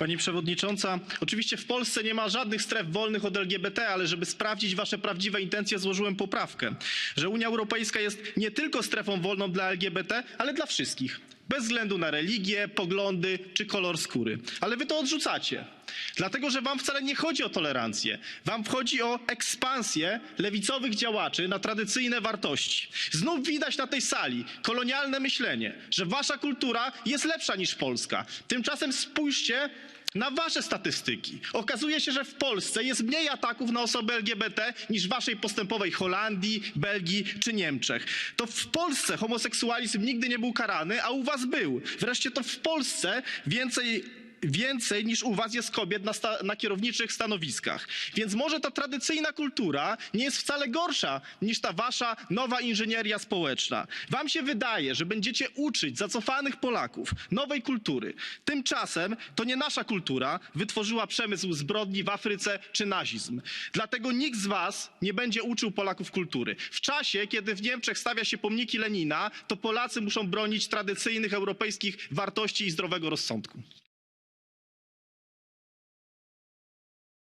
Pani przewodnicząca, oczywiście w Polsce nie ma żadnych stref wolnych od LGBT, ale żeby sprawdzić wasze prawdziwe intencje, złożyłem poprawkę, że Unia Europejska jest nie tylko strefą wolną dla LGBT, ale dla wszystkich. Bez względu na religię, poglądy czy kolor skóry. Ale wy to odrzucacie. Dlatego, że wam wcale nie chodzi o tolerancję. Wam chodzi o ekspansję lewicowych działaczy na tradycyjne wartości. Znów widać na tej sali kolonialne myślenie, że wasza kultura jest lepsza niż polska. Tymczasem spójrzcie na wasze statystyki. Okazuje się, że w Polsce jest mniej ataków na osoby LGBT niż w waszej postępowej Holandii, Belgii czy Niemczech. To w Polsce homoseksualizm nigdy nie był karany, a u was był. Wreszcie to w Polsce więcej więcej niż u was jest kobiet na, sta- na kierowniczych stanowiskach. Więc może ta tradycyjna kultura nie jest wcale gorsza niż ta wasza nowa inżynieria społeczna. Wam się wydaje, że będziecie uczyć zacofanych Polaków nowej kultury. Tymczasem to nie nasza kultura wytworzyła przemysł zbrodni w Afryce czy nazizm. Dlatego nikt z was nie będzie uczył Polaków kultury. W czasie, kiedy w Niemczech stawia się pomniki Lenina, to Polacy muszą bronić tradycyjnych europejskich wartości i zdrowego rozsądku.